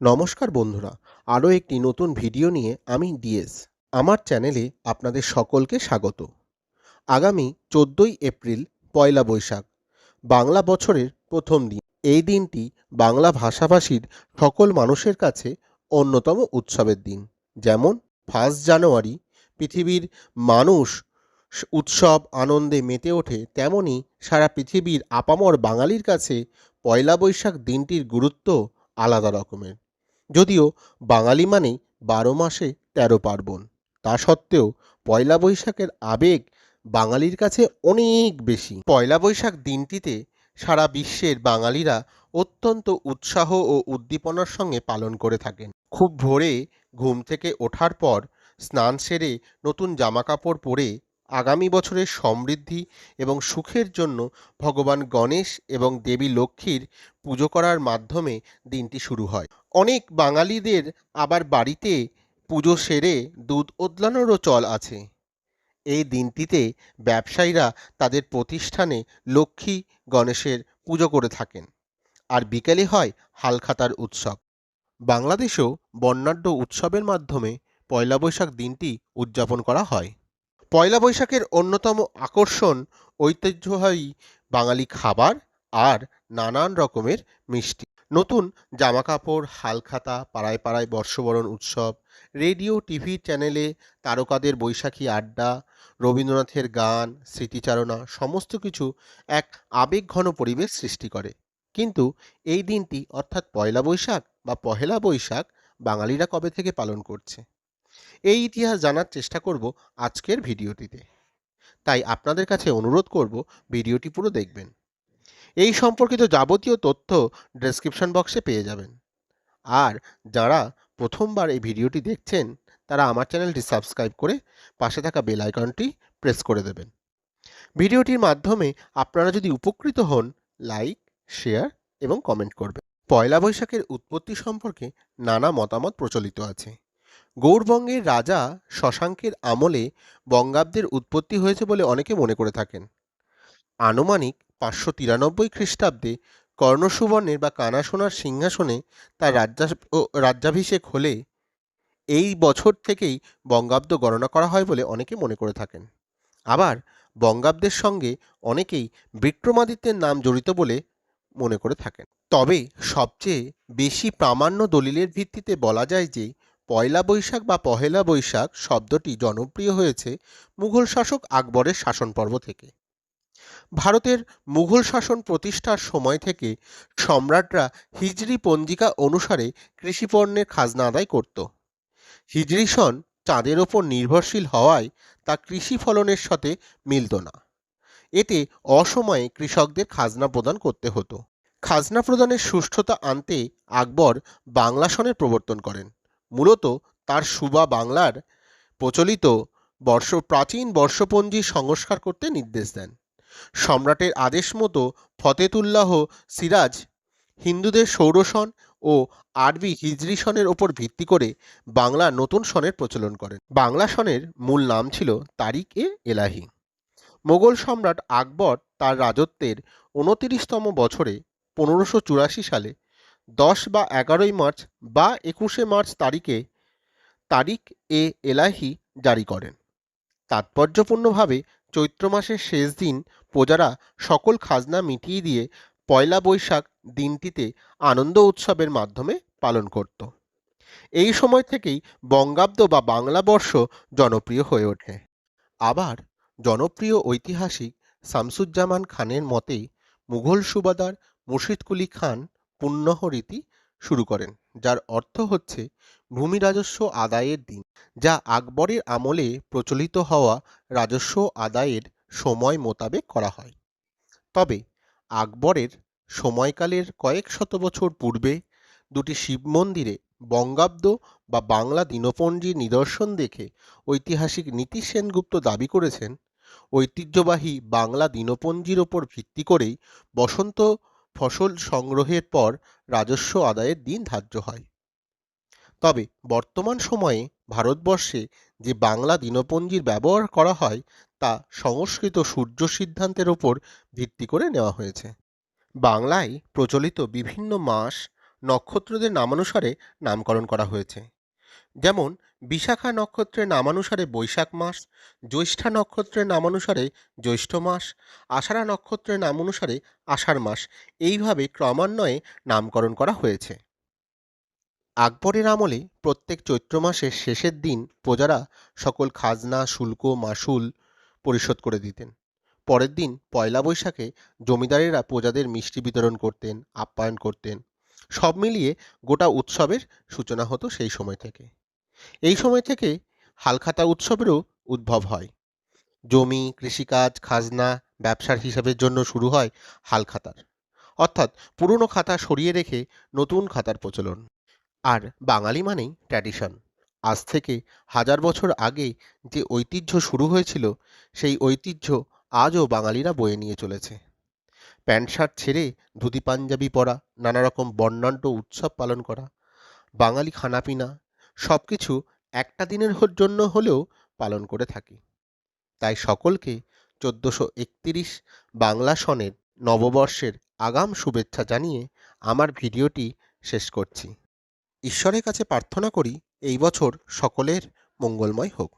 নমস্কার বন্ধুরা, আরও একটি নতুন ভিডিও নিয়ে আমি ডিএস, আমার চ্যানেলে আপনাদের সকলকে স্বাগত। আগামী চোদ্দোই এপ্রিল, পয়লা বৈশাখ, বাংলা বছরের প্রথম দিন। এই দিনটি বাংলা ভাষাভাষীর সকল মানুষের কাছে অন্যতম উৎসবের দিন। যেমন ফার্স্ট জানুয়ারি, পৃথিবীর মানুষ উৎসব আনন্দে মেতে ওঠে, তেমনি সারা পৃথিবীর আপামর বাঙালির কাছে পয়লা বৈশাখ দিনটির গুরুত্ব আলাদা রকমের। যদিও বাঙালি মানেই বারো মাসে তেরো পার্বণ। তা সত্ত্বেও পয়লা বৈশাখের আবেগ বাঙালির কাছে অনেক বেশি। পয়লা বৈশাখ দিনটিতে সারা বিশ্বের বাঙালিরা অত্যন্ত উৎসাহ ও উদ্দীপনার সঙ্গে পালন করে থাকেন। খুব ভোরে ঘুম থেকে ওঠার পর স্নান সেরে নতুন জামাকাপড় পরে আগামী বছরের সমৃদ্ধি এবং সুখের জন্য ভগবান গণেশ এবং দেবী লক্ষ্মীর পুজো করার মাধ্যমে দিনটি শুরু হয়। অনেক বাঙালিদের আবার বাড়িতে পুজো সেরে দুধ ওদলানোরও চল আছে। এই দিনটিতে ব্যবসায়ীরা তাদের প্রতিষ্ঠানে লক্ষ্মী গণেশের পুজো করে থাকেন আর বিকেলে হয় হালখাতার উৎসব। বাংলাদেশেও বর্ণাঢ্য উৎসবের মাধ্যমে পয়লা বৈশাখ দিনটি উদযাপন করা হয়। পয়লা বৈশাখের অন্যতম আকর্ষণ ঐতিহ্যবাহী বাঙালি খাবার আর নানান রকমের মিষ্টি। নতুন জামাকাপড়, হালখাতা, পাড়ায় পাড়ায় বর্ষবরণ উৎসব, রেডিও, টিভি চ্যানেলে তারকাদের বৈশাখী আড্ডা, রবীন্দ্রনাথের গান, স্মৃতিচারণা, সমস্ত কিছু এক আবেগঘন পরিবেশ সৃষ্টি করে। কিন্তু এই দিনটি অর্থাৎ পয়লা বৈশাখ বা পহেলা বৈশাখ বাঙালিরা কবে থেকে পালন করছে? এই ইতিহাস জানার চেষ্টা করব আজকের ভিডিওটিতে। তাই আপনাদের কাছে অনুরোধ করব ভিডিওটি পুরো দেখবেন। এই সম্পর্কিত যাবতীয় তথ্য ডেসক্রিপশন বক্সে পেয়ে যাবেন। আর যারা প্রথমবার এই ভিডিওটি দেখছেন, তারা আমার চ্যানেলটি সাবস্ক্রাইব করে পাশে থাকা বেল আইকনটি প্রেস করে দেবেন। ভিডিওটির মাধ্যমে আপনারা যদি উপকৃত হন লাইক শেয়ার এবং কমেন্ট করবেন। পয়লা বৈশাখের উৎপত্তি সম্পর্কে নানা মতামত প্রচলিত আছে। গৌড়বঙ্গের রাজা শশাঙ্কের আমলে বঙ্গাব্দের উৎপত্তি হয়েছে বলে অনেকে মনে করে থাকেন। আনুমানিক পাঁচশো তিরানব্বই খ্রিস্টাব্দে কর্ণসুবর্ণের বা কানাসোনার সিংহাসনে তার রাজ্যা রাজ্যাভিষেক হলে এই বছর থেকেই বঙ্গাব্দ গণনা করা হয় বলে অনেকে মনে করে থাকেন। আবার বঙ্গাব্দের সঙ্গে অনেকেই বিক্রমাদিত্যের নাম জড়িত বলে মনে করে থাকেন। তবে সবচেয়ে বেশি প্রামাণ্য দলিলের ভিত্তিতে বলা যায় যে পয়লা বৈশাখ বা পহেলা বৈশাখ শব্দটি জনপ্রিয় হয়েছে মুঘল শাসক আকবরের শাসন পর্ব থেকে। ভারতের মুঘল শাসন প্রতিষ্ঠার সময় থেকে সম্রাটরা হিজরি পঞ্জিকা অনুসারে কৃষিপণ্যের খাজনা আদায় করত। হিজরি সন চাঁদের ওপর নির্ভরশীল হওয়ায় তা কৃষি ফলনের সাথে মিলত না। এতে অসময়ে কৃষকদের খাজনা প্রদান করতে হতো। খাজনা প্রদানের সুষ্ঠুতা আনতে আকবর বাংলা সনের প্রবর্তন করেন। মূলত তার সুবা বাংলার প্রচলিত বর্ষ প্রাচীন বর্ষপঞ্জি সংস্কার করতে নির্দেশ দেন। সম্রাটের আদেশ মতো ফতেতুল্লাহ সিরাজ হিন্দুদের সৌরসন ও আরবি হিজরি সনের ওপর ভিত্তি করে বাংলা নতুন সনের প্রচলন করেন। বাংলা সনের মূল নাম ছিল তারিক এ এলাহি। মোগল সম্রাট আকবর তার রাজত্বের উনতিরিশতম বছরে পনেরোশো চুরাশি সালে দশ বা এগারোই মার্চ বা একুশে মার্চ তারিখে তারিক এ এলাহি জারি করেন। তাৎপর্যপূর্ণভাবে চৈত্র মাসের শেষ দিন প্রজারা সকল খাজনা মিটিয়ে দিয়ে পয়লা বৈশাখ দিনটিতে আনন্দ উৎসবের মাধ্যমে পালন করত। এই সময় থেকেই বঙ্গাব্দ বা বাংলা বর্ষ জনপ্রিয় হয়ে ওঠে। আবার জনপ্রিয় ঐতিহাসিক শামসুজ্জামান খানের মতে মুঘল সুবাদার মুর্শিদ কুলি খান পুণ্যহ রীতি শুরু করেন, যার অর্থ হচ্ছে ভূমি রাজস্ব আদায়ের দিন, যা আকবরের আমলে প্রচলিত হওয়া রাজস্ব আদায়ের সময় মোতাবেক করা হয়। তবে আকবরের সময়কালের কয়েক শত বছর পূর্বে দুটি শিব মন্দিরে বঙ্গাব্দ বা বাংলা দিনপঞ্জির নিদর্শন দেখে ঐতিহাসিক নীতি সেনগুপ্ত দাবি করেছেন, ঐতিহ্যবাহী বাংলা দিনপঞ্জির ওপর ভিত্তি করেই বসন্ত ফসল সংগ্রহের পর রাজস্ব আদায়ের দিন ধার্য হয়। তবে বর্তমান সময়ে ভারতবর্ষে যে বাংলা দিনপঞ্জির ব্যবহার করা হয়, তা সংস্কৃত সূর্য সিদ্ধান্তের ওপর ভিত্তি করে নেওয়া হয়েছে। বাংলায় প্রচলিত বিভিন্ন মাস নক্ষত্রদের নামানুসারে নামকরণ করা হয়েছে। যেমন, বিশাখা নক্ষত্রের নামানুসারে বৈশাখ মাস, জ্যৈষ্ঠা নক্ষত্রের নামানুসারে জ্যৈষ্ঠ মাস, আষাঢ়া নক্ষত্রের নাম অনুসারে আষাঢ় মাস। এইভাবে ক্রমান্বয়ে নামকরণ করা হয়েছে। আকবরের আমলে প্রত্যেক চৈত্র মাসের শেষের দিন প্রজারা সকল খাজনা, শুল্ক, মাসুল পরিশোধ করে দিতেন। পরের দিন পয়লা বৈশাখে জমিদারেরা প্রজাদের মিষ্টি বিতরণ করতেন, আপ্যায়ন করতেন। সব মিলিয়ে গোটা উৎসবের সূচনা হতো সেই সময় থেকে। এই সময় থেকে হালখাতা উৎসবেরও উদ্ভব হয়। জমি, কৃষিকাজ, খাজনা, ব্যবসার হিসাবের জন্য শুরু হয় হালখাতার। অর্থাৎ পুরনো খাতা সরিয়ে রেখে নতুন খাতার প্রচলন। আর বাঙালি মানেই ট্র্যাডিশন আজ থেকে হাজার বছর আগে যে ঐতিহ্য শুরু হয়েছিল, সেই ঐতিহ্য আজও বাঙালিরা বয়ে নিয়ে চলেছে। প্যান্ট, শার্ট ছেড়ে ধুতি, পাঞ্জাবি পরা নানা রকম বর্ণাঢ্য উৎসব পালন করা, বাঙালি খানাপিনা সব কিছু একটা দিনের জন্য হলেও পালন করে থাকি। তাই সকলকে চোদ্দোশো একতিরিশ বাংলা সনের নববর্ষের আগাম শুভেচ্ছা জানিয়ে আমার ভিডিওটি শেষ করছি। ঈশ্বরের কাছে প্রার্থনা করি এই বছর সকলের মঙ্গলময় হোক।